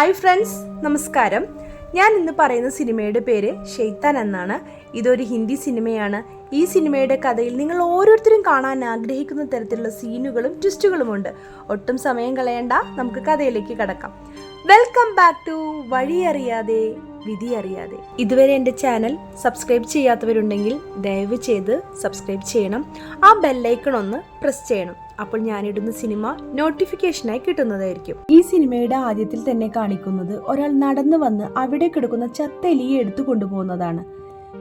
Hi friends നമസ്കാരം. ഞാൻ ഇന്ന് പറയുന്ന സിനിമയുടെ പേര് ഷെയ്ത്താൻ എന്നാണ്. ഇതൊരു ഹിന്ദി സിനിമയാണ്. ഈ സിനിമയുടെ കഥയിൽ നിങ്ങൾ ഓരോരുത്തരും കാണാൻ ആഗ്രഹിക്കുന്ന തരത്തിലുള്ള സീനുകളും ട്വിസ്റ്റുകളുമുണ്ട് ഒട്ടും സമയം കളയണ്ട നമുക്ക് കഥയിലേക്ക് കടക്കാം. വെൽക്കം ബാക്ക് ടു വഴി അറിയാതെ വിധി അറിയാതെ. ഇതുവരെ എന്റെ ചാനൽ സബ്സ്ക്രൈബ് ചെയ്യാത്തവരുണ്ടെങ്കിൽ ദയവ് ചെയ്ത് സബ്സ്ക്രൈബ് ചെയ്യണം. ആ ബെല്ലൈക്കൺ ഒന്ന് പ്രസ് ചെയ്യണം. അപ്പോൾ ഞാനിടുന്ന സിനിമ നോട്ടിഫിക്കേഷനായി കിട്ടുന്നതായിരിക്കും. ഈ സിനിമയുടെ ആദ്യത്തിൽ തന്നെ കാണിക്കുന്നത് ഒരാൾ നടന്നു വന്ന് അവിടെ കിടക്കുന്ന ചത്ത എലിയെ എടുത്തു കൊണ്ടുപോകുന്നതാണ്.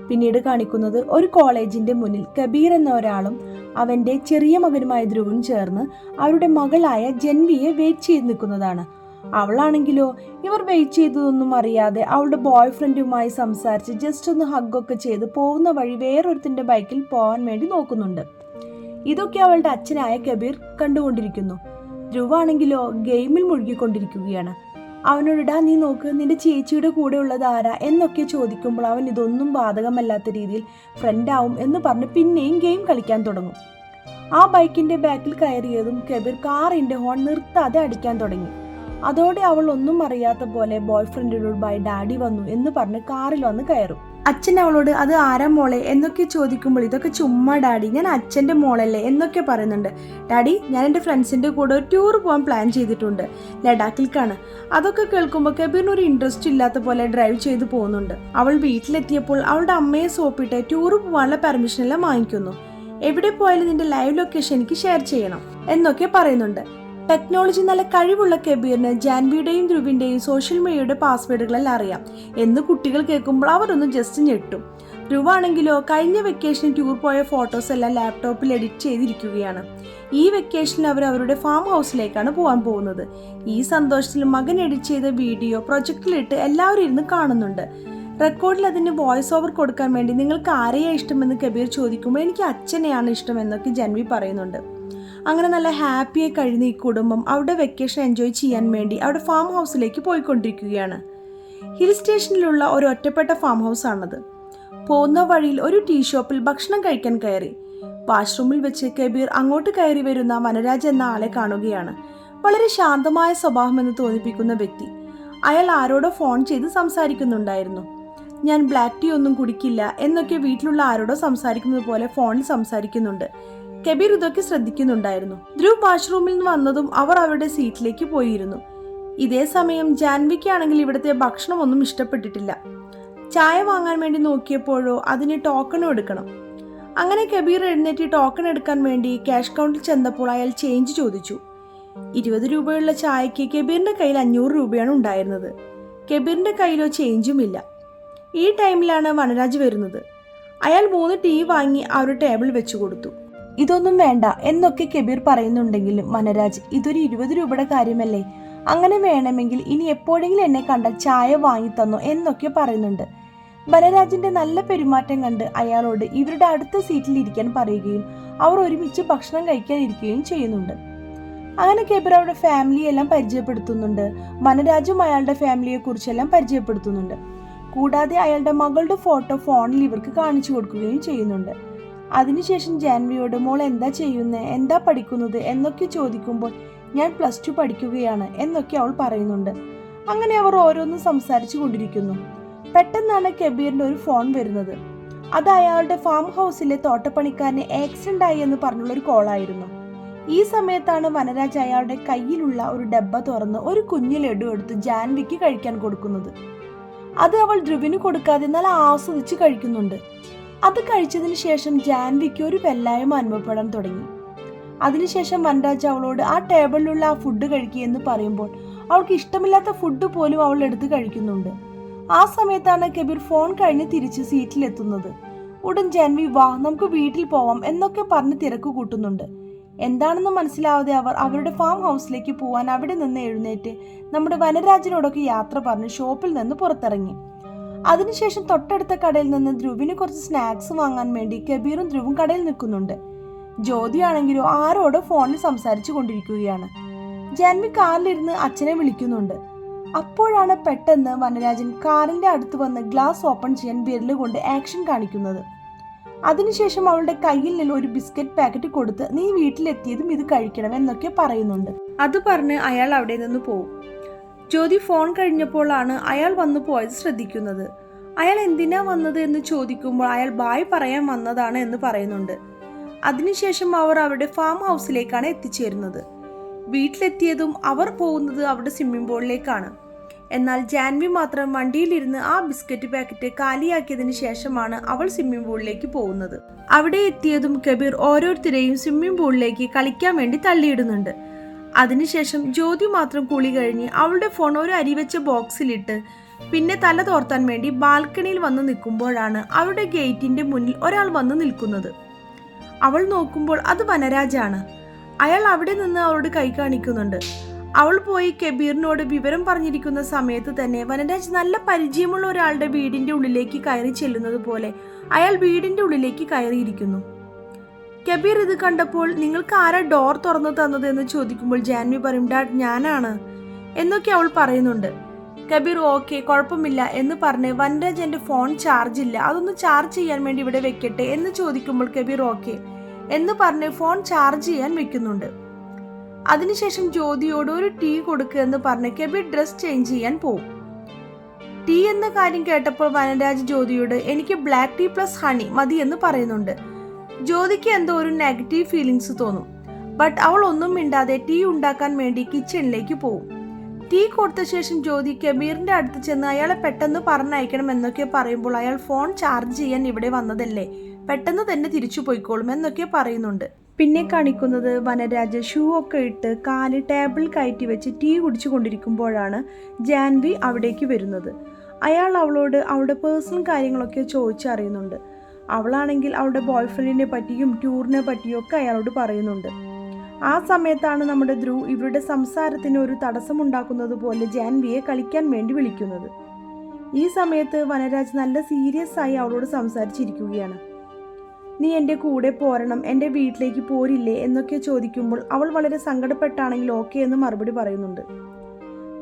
പിന്നീട് കാണിക്കുന്നത് ഒരു കോളേജിന്റെ മുന്നിൽ കബീർ എന്ന ഒരാളും അവന്റെ ചെറിയ മകനുമായ ധ്രുവും ചേർന്ന് അവരുടെ മകളായ ജൻവിയെ വെയിറ്റ് ചെയ്ത് നിൽക്കുന്നതാണ്. അവളാണെങ്കിലോ ഇവർ വെയിറ്റ് ചെയ്തതൊന്നും അറിയാതെ അവളുടെ ബോയ് ഫ്രണ്ടുമായി സംസാരിച്ച് ജസ്റ്റ് ഒന്ന് ഹഗ്ഗൊക്കെ ചെയ്ത് പോകുന്ന വഴി വേറൊരുത്തിന്റെ ബൈക്കിൽ പോകാൻ വേണ്ടി നോക്കുന്നുണ്ട്. ഇതൊക്കെ അവളുടെ അച്ഛനായ കബീർ കണ്ടുകൊണ്ടിരിക്കുന്നു. ധ്രുവാണെങ്കിലോ ഗെയിമിൽ മുഴുകിക്കൊണ്ടിരിക്കുകയാണ്. അവനോടിടാ നീ നോക്ക് നിന്റെ ചേച്ചിയുടെ കൂടെ ഉള്ളത് ആരാ? എന്നൊക്കെ ചോദിക്കുമ്പോൾ അവൻ ഇതൊന്നും ബാധകമല്ലാത്ത രീതിയിൽ ഫ്രണ്ടാവും എന്ന് പറഞ്ഞ് പിന്നെയും ഗെയിം കളിക്കാൻ തുടങ്ങും. ആ ബൈക്കിന്റെ ബാക്കിൽ കയറിയതും കബീർ കാറിന്റെ ഹോൺ നിർത്താതെ അടിക്കാൻ തുടങ്ങി. അതോടെ അവൾ ഒന്നും അറിയാത്ത പോലെ ബോയ് ഫ്രണ്ടിനോട് ബൈ ഡാഡി വന്നു എന്ന് പറഞ്ഞ് കാറിൽ വന്ന് കയറും. അച്ഛൻ അവളോട് അത് ആരാ മോളെ? എന്നൊക്കെ ചോദിക്കുമ്പോൾ ഇതൊക്കെ ചുമ്മാ ഡാഡി ഞാൻ അച്ഛന്റെ മോളല്ലേ? എന്നൊക്കെ പറയുന്നുണ്ട്. ഡാഡി ഞാൻ എന്റെ ഫ്രണ്ട്സിന്റെ കൂടെ ഒരു ടൂർ പോകാൻ പ്ലാൻ ചെയ്തിട്ടുണ്ട്. ലഡാക്കിൽക്കാണ്. അതൊക്കെ കേൾക്കുമ്പോൾ കബീറിന് ഒരു ഇൻട്രസ്റ്റ് ഇല്ലാത്ത പോലെ ഡ്രൈവ് ചെയ്ത് പോകുന്നുണ്ട്. അവൾ വീട്ടിലെത്തിയപ്പോൾ അവളുടെ അമ്മയെ സോപ്പിട്ട് ടൂർ പോകാനുള്ള പെർമിഷൻ എല്ലാം വാങ്ങിക്കുന്നു. എവിടെ പോയാലും നിന്റെ ലൈവ് ലൊക്കേഷൻ എനിക്ക് ഷെയർ ചെയ്യണം എന്നൊക്കെ പറയുന്നുണ്ട്. ടെക്നോളജി നല്ല കഴിവുള്ള കബീറിന് ജാൻവിയുടെയും ധ്രുവിന്റെയും സോഷ്യൽ മീഡിയയുടെ പാസ്വേഡുകളെല്ലാം അറിയാം. എന്ന് കുട്ടികൾ കേൾക്കുമ്പോൾ അവരൊന്നും ജസ്റ്റ് ഞെട്ടും. ധ്രുവാണെങ്കിലോ കഴിഞ്ഞ വെക്കേഷൻ ടൂർ പോയ ഫോട്ടോസ് എല്ലാം ലാപ്ടോപ്പിൽ എഡിറ്റ് ചെയ്തിരിക്കുകയാണ്. ഈ വെക്കേഷനിൽ അവർ അവരുടെ ഫാം ഹൗസിലേക്കാണ് പോകാൻ പോകുന്നത്. ഈ സന്തോഷത്തിൽ മകൻ എഡിറ്റ് ചെയ്ത വീഡിയോ പ്രൊജക്റ്റിലിട്ട് എല്ലാവരും ഇരുന്ന് കാണുന്നുണ്ട്. റെക്കോർഡിൽ അതിന് വോയിസ് ഓവർ കൊടുക്കാൻ വേണ്ടി നിങ്ങൾക്ക് ആരെയാണ് ഇഷ്ടമെന്ന് കബീർ ചോദിക്കുമ്പോൾ എനിക്ക് അച്ഛനെയാണ് ഇഷ്ടം എന്നൊക്കെ ജൻവി പറയുന്നുണ്ട്. അങ്ങനെ നല്ല ഹാപ്പിയായി കഴിയുന്ന ഈ കുടുംബം അവിടെ വെക്കേഷൻ എൻജോയ് ചെയ്യാൻ വേണ്ടി അവിടെ ഫാം ഹൗസിലേക്ക് പോയിക്കൊണ്ടിരിക്കുകയാണ്. ഹിൽ സ്റ്റേഷനിലുള്ള ഒരു ഒറ്റപ്പെട്ട ഫാം ഹൗസ് ആണത്. പോകുന്ന വഴിയിൽ ഒരു ടീ ഷോപ്പിൽ ഭക്ഷണം കഴിക്കാൻ കയറി. വാഷ്റൂമിൽ വെച്ച് കബീർ അങ്ങോട്ട് കയറി വരുന്ന വനരാജ് എന്ന ആളെ കാണുകയാണ്. വളരെ ശാന്തമായ സ്വഭാവമെന്ന് തോന്നിപ്പിക്കുന്ന വ്യക്തി. അയാൾ ആരോടോ ഫോൺ ചെയ്ത് സംസാരിക്കുന്നുണ്ടായിരുന്നു. ഞാൻ ബ്ലാക്ക് ടീ ഒന്നും കുടിക്കില്ല എന്നൊക്കെ വീട്ടിലുള്ള ആരോടോ സംസാരിക്കുന്നത് പോലെ ഫോണിൽ സംസാരിക്കുന്നുണ്ട്. കബീർ ഇതൊക്കെ ശ്രദ്ധിക്കുന്നുണ്ടായിരുന്നു. ധ്രുവ് വാഷ്റൂമിൽ നിന്ന് വന്നതും അവർ അവരുടെ സീറ്റിലേക്ക് പോയിരുന്നു. ഇതേ സമയം ജാൻവിക്കാണെങ്കിൽ ഇവിടുത്തെ ഭക്ഷണമൊന്നും ഇഷ്ടപ്പെട്ടിട്ടില്ല. ചായ വാങ്ങാൻ വേണ്ടി നോക്കിയപ്പോഴോ അതിന് ടോക്കണും എടുക്കണം. അങ്ങനെ കബീർ എഴുന്നേറ്റ് ടോക്കൺ എടുക്കാൻ വേണ്ടി ക്യാഷ് കൗണ്ടിൽ ചെന്നപ്പോൾ അയാൾ ചേഞ്ച് ചോദിച്ചു. ഇരുപത് രൂപയുള്ള ചായക്ക് കബീറിന്റെ കയ്യിൽ അഞ്ഞൂറ് രൂപയാണ് ഉണ്ടായിരുന്നത്. കബീറിന്റെ കയ്യിലോ ചേഞ്ചും ഇല്ല. ഈ ടൈമിലാണ് വനരാജ് വരുന്നത്. അയാൾ മൂന്ന് ടീ വാങ്ങി അവരുടെ ടേബിൾ വെച്ചു കൊടുത്തു. ഇതൊന്നും വേണ്ട എന്നൊക്കെ കബീർ പറയുന്നുണ്ടെങ്കിലും മനരാജ് ഇതൊരു ഇരുപത് രൂപയുടെ കാര്യമല്ലേ? അങ്ങനെ വേണമെങ്കിൽ ഇനി എപ്പോഴെങ്കിലും എന്നെ കണ്ട ചായ വാങ്ങി തന്നോ? എന്നൊക്കെ പറയുന്നുണ്ട്. വനരാജിന്റെ നല്ല പെരുമാറ്റം കണ്ട് അയാളോട് ഇവരുടെ അടുത്ത സീറ്റിൽ ഇരിക്കാൻ പറയുകയും അവർ ഒരുമിച്ച് ഭക്ഷണം കഴിക്കാൻ ഇരിക്കുകയും ചെയ്യുന്നുണ്ട്. അങ്ങനെ കബീർ അവരുടെ ഫാമിലിയെല്ലാം പരിചയപ്പെടുത്തുന്നുണ്ട്. വനരാജും അയാളുടെ ഫാമിലിയെ കുറിച്ചെല്ലാം പരിചയപ്പെടുത്തുന്നുണ്ട്. കൂടാതെ അയാളുടെ മകളുടെ ഫോട്ടോ ഫോണിൽ ഇവർക്ക് കാണിച്ചു കൊടുക്കുകയും ചെയ്യുന്നുണ്ട്. അതിനുശേഷം ജാൻവിയോട് മോൾ എന്താ ചെയ്യുന്നത് എന്താ പഠിക്കുന്നത്? എന്നൊക്കെ ചോദിക്കുമ്പോൾ ഞാൻ പ്ലസ് ടു പഠിക്കുകയാണ് എന്നൊക്കെ അവൾ പറയുന്നുണ്ട്. അങ്ങനെ അവർ ഓരോന്നും സംസാരിച്ചു കൊണ്ടിരിക്കുന്നു. പെട്ടെന്നാണ് കബീറിന്റെ ഒരു ഫോൺ വരുന്നത്. അത് അയാളുടെ ഫാം ഹൗസിലെ തോട്ടപ്പണിക്കാരനെ ആക്സിഡന്റ് ആയി എന്ന് പറഞ്ഞുള്ള ഒരു കോളായിരുന്നു ഈ സമയത്താണ് വനരാജ് അയാളുടെ കയ്യിലുള്ള ഒരു ഡബ്ബ തുറന്ന് ഒരു കുഞ്ഞു ലഡു എടുത്ത് ജാൻവിക്ക് കഴിക്കാൻ കൊടുക്കുന്നത്. അത് അവൾ ധ്രുവിന് കൊടുക്കാതെ നല്ല ആസ്വദിച്ച് കഴിക്കുന്നുണ്ട്. അത് കഴിച്ചതിന് ശേഷം ജാൻവിക്ക് ഒരു വെല്ലായ്മ അനുഭവപ്പെടാൻ തുടങ്ങി. അതിനുശേഷം വനരാജ് അവളോട് ആ ടേബിളിലുള്ള ആ ഫുഡ് കഴിക്കുക എന്ന് പറയുമ്പോൾ അവൾക്ക് ഇഷ്ടമില്ലാത്ത ഫുഡ് പോലും അവൾ എടുത്ത് കഴിക്കുന്നുണ്ട്. ആ സമയത്താണ് കബീർ ഫോൺ കഴിഞ്ഞ് തിരിച്ച് സീറ്റിലെത്തുന്നത്. ഉടൻ ജാൻവി വാ നമുക്ക് വീട്ടിൽ പോവാം എന്നൊക്കെ പറഞ്ഞ് തിരക്ക് കൂട്ടുന്നുണ്ട്. എന്താണെന്ന് മനസ്സിലാവാതെ അവർ അവരുടെ ഫാം ഹൗസിലേക്ക് പോവാൻ അവിടെ നിന്ന് എഴുന്നേറ്റ് നമ്മുടെ വനരാജനോടൊക്കെ യാത്ര പറഞ്ഞ് ഷോപ്പിൽ നിന്ന് പുറത്തിറങ്ങി. അതിനുശേഷം തൊട്ടടുത്ത കടയിൽ നിന്ന് ധ്രുവിന് കുറച്ച് സ്നാക്സ് വാങ്ങാൻ വേണ്ടി കബീറും ധ്രുവും കടയിൽ നിൽക്കുന്നുണ്ട്. ജ്യോതി ആണെങ്കിലോ ആരോടോ ഫോണിൽ സംസാരിച്ചു കൊണ്ടിരിക്കുകയാണ്. ജാൻവി കാറിലിരുന്ന് അച്ഛനെ വിളിക്കുന്നുണ്ട്. അപ്പോഴാണ് പെട്ടെന്ന് വനരാജൻ കാറിന്റെ അടുത്ത് വന്ന് ഗ്ലാസ് ഓപ്പൺ ചെയ്യാൻ വിരൽ കൊണ്ട് ആക്ഷൻ കാണിക്കുന്നത്. അതിനുശേഷം അവളുടെ കയ്യിൽ നിന്ന് ഒരു ബിസ്ക്കറ്റ് പാക്കറ്റ് കൊടുത്ത് നീ വീട്ടിലെത്തിയതും ഇത് കഴിക്കണം എന്നൊക്കെ പറയുന്നുണ്ട്. അത് പറഞ്ഞ് അയാൾ അവിടെ നിന്ന് പോവും. ജ്യോതി ഫോൺ കഴിഞ്ഞപ്പോഴാണ് അയാൾ വന്നു പോയത് ശ്രദ്ധിക്കുന്നത്. അയാൾ എന്തിനാ വന്നത് എന്ന് ചോദിക്കുമ്പോൾ അയാൾ ബായ് പറയാൻ വന്നതാണ് എന്ന് പറയുന്നുണ്ട്. അതിനുശേഷം അവർ അവരുടെ ഫാം ഹൗസിലേക്കാണ് എത്തിച്ചേരുന്നത്. വീട്ടിലെത്തിയതും അവർ പോകുന്നത് അവരുടെ സ്വിമ്മിംഗ് പൂളിലേക്കാണ് എന്നാൽ ജാൻവി മാത്രം വണ്ടിയിലിരുന്ന് ആ ബിസ്ക്കറ്റ് പാക്കറ്റ് കാലിയാക്കിയതിന് ശേഷമാണ് അവൾ സ്വിമ്മിംഗ് പൂളിലേക്ക് പോകുന്നത്. അവിടെ എത്തിയതും കബീർ ഓരോരുത്തരെയും സ്വിമ്മിംഗ് പൂളിലേക്ക് കളിക്കാൻ വേണ്ടി തള്ളിയിടുന്നുണ്ട്. അതിനുശേഷം ജ്യോതി മാത്രം കുളി കഴിഞ്ഞ് അവളുടെ ഫോൺ ഒരു അരിവെച്ച ബോക്സിലിട്ട് പിന്നെ തല തോർത്താൻ വേണ്ടി ബാൽക്കണിയിൽ വന്ന് നിൽക്കുമ്പോഴാണ് അവളുടെ ഗേറ്റിന്റെ മുന്നിൽ ഒരാൾ വന്ന് നിൽക്കുന്നത്. അവൾ നോക്കുമ്പോൾ അത് വനരാജാണ്. അയാൾ അവിടെ നിന്ന് അവളോട് കൈ കാണിക്കുന്നുണ്ട്. അവൾ പോയി കബീറിനോട് വിവരം പറഞ്ഞിരിക്കുന്ന സമയത്ത് തന്നെ വനരാജ് നല്ല പരിചയമുള്ള ഒരാളുടെ വീടിന്റെ ഉള്ളിലേക്ക് കയറി ചെല്ലുന്നത് പോലെ അയാൾ വീടിന്റെ ഉള്ളിലേക്ക് കയറിയിരിക്കുന്നു. കബീർ ഇത് കണ്ടപ്പോൾ നിങ്ങൾക്ക് ആരാ ഡോർ തുറന്നു തന്നത് എന്ന് ചോദിക്കുമ്പോൾ ജാൻവി പറയും ഡാഡ് ഞാനാണ്. എന്നൊക്കെ അവൾ പറയുന്നുണ്ട്. കബീർ ഓക്കെ കുഴപ്പമില്ല എന്ന് പറഞ്ഞ് വൻരാജ് എന്റെ ഫോൺ ചാർജ് ഇല്ല. അതൊന്ന് ചാർജ് ചെയ്യാൻ വേണ്ടി ഇവിടെ വെക്കട്ടെ എന്ന് ചോദിക്കുമ്പോൾ കബീർ ഓക്കെ എന്ന് പറഞ്ഞ് ഫോൺ ചാർജ് ചെയ്യാൻ വെക്കുന്നുണ്ട്. അതിനുശേഷം ജ്യോതിയോട് ഒരു ടീ കൊടുക്കുക എന്ന് പറഞ്ഞ് കബീർ ഡ്രസ് ചേഞ്ച് ചെയ്യാൻ പോകും ടീ എന്ന കാര്യം കേട്ടപ്പോൾ വനരാജ് ജ്യോതിയോട് എനിക്ക് ബ്ലാക്ക് ടീ പ്ലസ് ഹണി മതി എന്ന് പറയുന്നുണ്ട്. ജ്യോതിക്ക് എന്തോ ഒരു നെഗറ്റീവ് ഫീലിങ്സ് തോന്നും. ബട്ട് അവൾ ഒന്നും മിണ്ടാതെ ടീ ഉണ്ടാക്കാൻ വേണ്ടി കിച്ചണിലേക്ക് പോകും ടീ കൊടുത്ത ശേഷം ജ്യോതി കബീറിന്റെ അടുത്ത് ചെന്ന് അയാളെ പെട്ടെന്ന് പറഞ്ഞയക്കണം എന്നൊക്കെ പറയുമ്പോൾ അയാൾ ഫോൺ ചാർജ് ചെയ്യാൻ ഇവിടെ വന്നതല്ലേ? പെട്ടെന്ന് തന്നെ തിരിച്ചു പോയിക്കോളും എന്നൊക്കെ പറയുന്നുണ്ട്. പിന്നെ കാണിക്കുന്നത് വനരാജ് ഷൂ ഒക്കെ ഇട്ട് കാൽ ടേബിൾ കയറ്റി വെച്ച് ടീ കുടിച്ചു കൊണ്ടിരിക്കുമ്പോഴാണ് ജാൻവി അവിടേക്ക് വരുന്നത്. അയാൾ അവളോട് അവളുടെ പേഴ്സണൽ കാര്യങ്ങളൊക്കെ ചോദിച്ചറിയുന്നുണ്ട്. അവളാണെങ്കിൽ അവളുടെ ബോയ്ഫ്രണ്ടിനെ പറ്റിയും ടൂറിനെ പറ്റിയും ഒക്കെ അയാളോട് പറയുന്നുണ്ട്. ആ സമയത്താണ് നമ്മുടെ ധ്രുവ് ഇവരുടെ സംസാരത്തിന് ഒരു തടസ്സമുണ്ടാക്കുന്നത് പോലെ ജാൻവിയെ കളിക്കാൻ വേണ്ടി വിളിക്കുന്നത്. ഈ സമയത്ത് വനരാജ് നല്ല സീരിയസ് ആയി അവളോട് സംസാരിച്ചിരിക്കുകയാണ്. നീ എന്റെ കൂടെ പോരണം എന്റെ വീട്ടിലേക്ക് പോരില്ലേ? എന്നൊക്കെ ചോദിക്കുമ്പോൾ അവൾ വളരെ സങ്കടപ്പെട്ടാണെങ്കിൽ ഓക്കെ എന്ന് മറുപടി പറയുന്നുണ്ട്.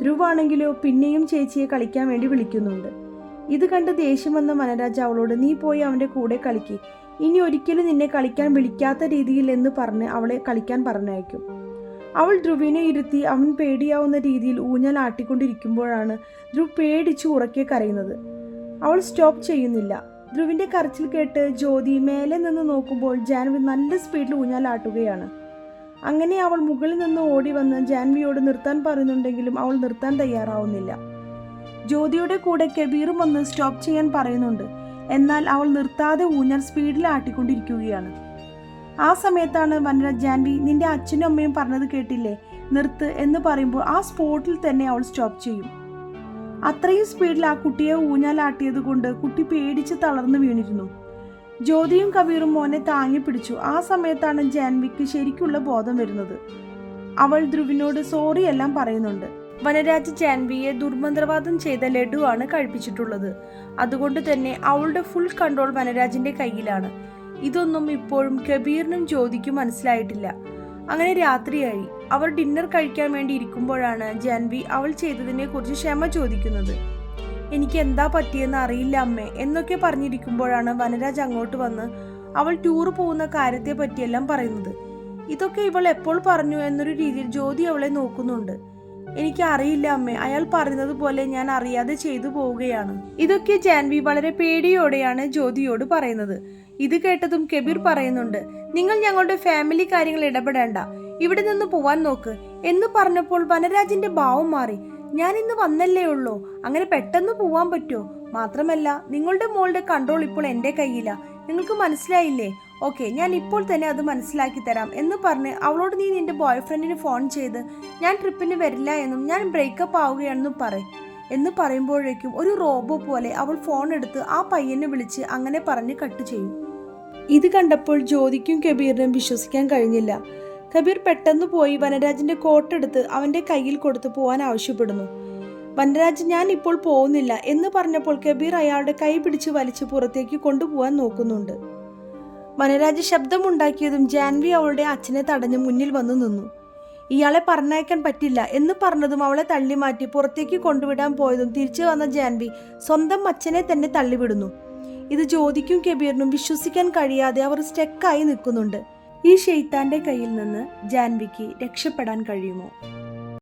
ധ്രുവാണെങ്കിലോ പിന്നെയും ചേച്ചിയെ കളിക്കാൻ വേണ്ടി വിളിക്കുന്നുണ്ട്. ഇത് കണ്ട് ദേഷ്യം വന്ന വനരാജ് അവളോട് നീ പോയി അവന്റെ കൂടെ കളിക്ക്. ഇനി ഒരിക്കലും നിന്നെ കളിക്കാൻ വിളിക്കാത്ത രീതിയിൽ എന്ന് പറഞ്ഞ് അവളെ കളിക്കാൻ പറഞ്ഞയക്കും. അവൾ ധ്രുവിനെ ഇരുത്തി അവൻ പേടിയാവുന്ന രീതിയിൽ ഊഞ്ഞാൽ ആട്ടിക്കൊണ്ടിരിക്കുമ്പോഴാണ് ധ്രുവ് പേടിച്ച് ഉറക്കെ കരയുന്നത്. അവൾ സ്റ്റോപ്പ് ചെയ്യുന്നില്ല. ധ്രുവിന്റെ കരച്ചിൽ കേട്ട് ജ്യോതി മേലെ നിന്ന് നോക്കുമ്പോൾ ജാൻവി നല്ല സ്പീഡിൽ ഊഞ്ഞാലാട്ടുകയാണ് അങ്ങനെ അവൾ മുകളിൽ നിന്ന് ഓടി വന്ന് ജാൻവിയോട് നിർത്താൻ പറയുന്നുണ്ടെങ്കിലും അവൾ നിർത്താൻ തയ്യാറാവുന്നില്ല. ജ്യോതിയുടെ കൂടെ കബീറും ഒന്ന് സ്റ്റോപ്പ് ചെയ്യാൻ പറയുന്നുണ്ട്. എന്നാൽ അവൾ നിർത്താതെ ഊഞ്ഞാൽ സ്പീഡിൽ ആട്ടിക്കൊണ്ടിരിക്കുകയാണ്. ആ സമയത്താണ് വനരാജ് ജാൻവി നിന്റെ അച്ഛനും അമ്മയും പറഞ്ഞത് കേട്ടില്ലേ? നിർത്ത് എന്ന് പറയുമ്പോൾ ആ സ്പോട്ടിൽ തന്നെ അവൾ സ്റ്റോപ്പ് ചെയ്യും. അത്രയും സ്പീഡിൽ ആ കുട്ടിയെ ഊഞ്ഞാലാട്ടിയത് കൊണ്ട് കുട്ടി പേടിച്ച് തളർന്നു വീണിരുന്നു. ജ്യോതിയും കബീറും മോനെ താങ്ങി പിടിച്ചു. ആ സമയത്താണ് ജാൻവിക്ക് ശരിക്കുള്ള ബോധം വരുന്നത്. അവൾ ധ്രുവിനോട് സോറി എല്ലാം പറയുന്നുണ്ട്. വനരാജ് ജാൻവിയെ ദുർമന്ത്രവാദം ചെയ്ത ലഡുവാണ് കഴിപ്പിച്ചിട്ടുള്ളത്. അതുകൊണ്ട് തന്നെ അവളുടെ ഫുൾ കൺട്രോൾ വനരാജിന്റെ കയ്യിലാണ്. ഇതൊന്നും ഇപ്പോഴും കബീറിനും ജ്യോതിക്കും മനസ്സിലായിട്ടില്ല. അങ്ങനെ രാത്രിയായി. അവർ ഡിന്നർ കഴിക്കാൻ വേണ്ടി ഇരിക്കുമ്പോഴാണ് ജാൻവി അവൾ ചെയ്തതിനെ കുറിച്ച് ക്ഷമ ചോദിക്കുന്നത്. എനിക്ക് എന്താ പറ്റിയെന്ന് അറിയില്ല അമ്മേ എന്നൊക്കെ പറഞ്ഞിരിക്കുമ്പോഴാണ് വനരാജ് അങ്ങോട്ട് വന്ന് അവൾ ടൂർ പോകുന്ന കാര്യത്തെ പറ്റിയെല്ലാം പറയുന്നത്. ഇതൊക്കെ ഇവൾ എപ്പോൾ പറഞ്ഞു എന്നൊരു രീതിയിൽ ജ്യോതി അവളെ നോക്കുന്നുണ്ട്. എനിക്ക് അറിയില്ല അമ്മേ. അയാൾ പറയുന്നത് പോലെ ഞാൻ അറിയാതെ ചെയ്തു പോവുകയാണ്. ഇതൊക്കെ ജാൻവി വളരെ പേടിയോടെയാണ് ജ്യോതിയോട് പറയുന്നത്. ഇത് കേട്ടതും കബീർ പറയുന്നുണ്ട് നിങ്ങൾ ഞങ്ങളുടെ ഫാമിലി കാര്യങ്ങൾ ഇടപെടേണ്ട. ഇവിടെ നിന്ന് പോവാൻ നോക്ക്. എന്ന് പറഞ്ഞപ്പോൾ വനരാജിന്റെ ഭാവം മാറി. ഞാൻ ഇന്ന് വന്നല്ലേ ഉള്ളൂ. അങ്ങനെ പെട്ടെന്ന് പോവാൻ പറ്റുമോ? മാത്രമല്ല നിങ്ങളുടെ മോളുടെ കൺട്രോൾ ഇപ്പോൾ എന്റെ കയ്യിലാ. നിങ്ങൾക്ക് മനസ്സിലായില്ലേ? ഓക്കെ ഞാൻ ഇപ്പോൾ തന്നെ അത് മനസ്സിലാക്കി തരാം എന്ന് പറഞ്ഞ് അവളോട് നീ നിന്റെ ബോയ് ഫ്രണ്ടിന് ഫോൺ ചെയ്ത് ഞാൻ ട്രിപ്പിന് വരില്ല എന്നും ഞാൻ ബ്രേക്കപ്പ് ആവുകയാണെന്നും പറയും എന്ന് പറയുമ്പോഴേക്കും ഒരു റോബോ പോലെ അവൾ ഫോൺ എടുത്ത് ആ പയ്യനെ വിളിച്ച് അങ്ങനെ പറഞ്ഞ് കട്ട് ചെയ്യും. ഇത് കണ്ടപ്പോൾ ജ്യോതിക്കും കബീറിനും വിശ്വസിക്കാൻ കഴിഞ്ഞില്ല. കബീർ പെട്ടെന്ന് പോയി വനരാജിന്റെ കോട്ടെടുത്ത് അവന്റെ കയ്യിൽ കൊടുത്ത് പോവാൻ ആവശ്യപ്പെടുന്നു. വനരാജ് ഞാൻ ഇപ്പോൾ പോകുന്നില്ല എന്ന് പറഞ്ഞപ്പോൾ കബീർ അയാളുടെ കൈ പിടിച്ച് വലിച്ച് പുറത്തേക്ക് കൊണ്ടുപോകാൻ നോക്കുന്നുണ്ട്. വനരാജ് ശബ്ദമുണ്ടാക്കിയതും ജാൻവി അവളുടെ അച്ഛനെ തടഞ്ഞ് മുന്നിൽ വന്നു നിന്നു. ഇയാളെ പറഞ്ഞയക്കാൻ പറ്റില്ല എന്ന് പറഞ്ഞതും അവളെ തള്ളിമാറ്റി പുറത്തേക്ക് കൊണ്ടുവിടാൻ പോയതും തിരിച്ചു വന്ന ജാൻവി സ്വന്തം അച്ഛനെ തന്നെ തള്ളിവിടുന്നു. ഇത് ജ്യോതിക്കും കബീറിനും വിശ്വസിക്കാൻ കഴിയാതെ അവർ സ്റ്റെക്കായി നിൽക്കുന്നുണ്ട്. ഈ ഷെയ്ത്താന്റെ കയ്യിൽ നിന്ന് ജാൻവിക്ക് രക്ഷപ്പെടാൻ കഴിയുമോ?